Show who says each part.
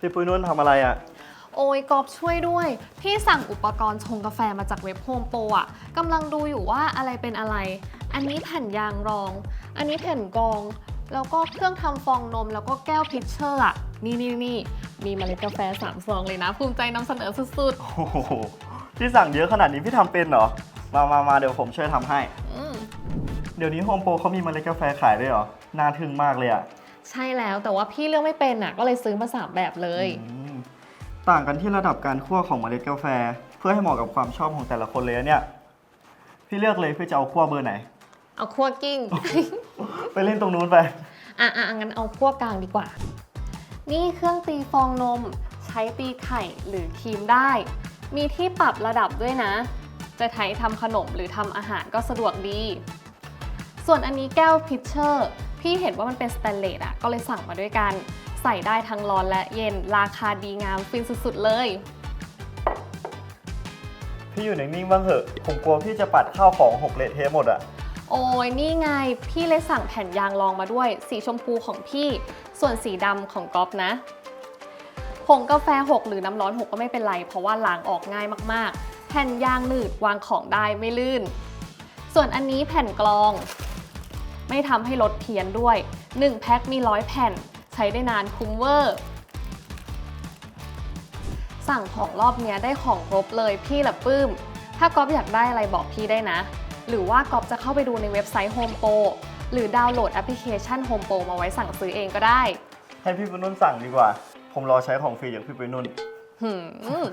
Speaker 1: พี่ปุ้ยนุ่นทำอะไรอะ
Speaker 2: โอ้ยกอบช่วยด้วย พี่สั่งอุปกรณ์ชงกาแฟมาจากเว็บโฮมโปรอะกำลังดูอยู่ว่าอะไรเป็นอะไร อันนี้แผ่นยางรอง อันนี้แผ่นกรอง แล้วก็เครื่องทำฟองนม แล้วก็แก้วพิชเชอร์อะ นี่นี่นี่มีเมล็ดกาแฟสามซองเลยนะ ภูมิใจนำเสนอสุด
Speaker 1: โอ้โหพี่สั่งเยอะขนาดนี้พี่ทำเป็นเหรอ มามามาเดี๋ยวผมช่วยทำให้
Speaker 2: ๆอืม
Speaker 1: เดี๋ยวนี้โฮมโปรเขามีเมล็ดกาแฟขายด้วยเหรอ น่าทึ่งมากเลยอะ
Speaker 2: ใช่แล้วแต่ว่าพี่เลือกไม่เป็นอะก็เลยซื้อมาสามแบบเลย
Speaker 1: อืมต่างกันที่ระดับการคั่วของเมล็ดกาแฟ เพื่อให้เหมาะกับความชอบของแต่ละคนเลยอะเนี่ย พี่เลือกเลยพี่จะเอาคั่วเบอร์ไหน
Speaker 2: เอาคั่วกิ้ง
Speaker 1: ไปเล่นตรงนู้นไป
Speaker 2: อะอะงั้นเอาคั่วกลางดีกว่า นี่เครื่องตีฟองนม ใช้ตีไข่หรือครีมได้ มีที่ปรับระดับด้วยนะ จะใช้ทำขนมหรือทำอาหารก็สะดวกดี ส่วนอันนี้แก้วพิชเชอร์ พี่เห็นว่ามันเป็นสแตนเลสอะก็เลยสั่งมาด้วยกัน ใส่ได้ทั้งร้อนและเย็นราคาดีงามฟินสุดๆเลย
Speaker 1: พี่อยู่นิ่งๆบ้างเถอะ ผมกลัวพี่จะปัดข้าวของหกเละเทะหมดอะ
Speaker 2: โอ้ยนี่ไง พี่เลยสั่งแผ่นยางรองมาด้วย สีชมพูของพี่ ส่วนสีดำของก๊อฟนะผงกาแฟหกหรือน้ำร้อนหกก็ไม่เป็นไร เพราะว่าล้างออกง่ายมากๆ แผ่นยางหนืดวางของได้ไม่ลื่น ส่วนอันนี้แผ่นกรอง ไม่ทำให้รถเพี้ยนด้วย 1 แพ็คมีร้อยแผ่น ใช้ได้นานคุ้มเวอร์ สั่งของรอบเนี้ยได้ของครบเลยพี่ละปลื้ม ถ้าก๊อฟอยากได้อะไรบอกพี่ได้นะ หรือว่าก๊อฟจะเข้าไปดูในเว็บไซต์ Home Pro หรือดาวน์โหลดแอปพลิเคชัน Home Pro มาไว้สั่งซื้อเองก็ได้
Speaker 1: ให้พี่ปุ้ยนุ่นสั่งดีกว่า ผมรอใช้ของฟรีจากพี่ปุ้ยนุ่น
Speaker 2: หืม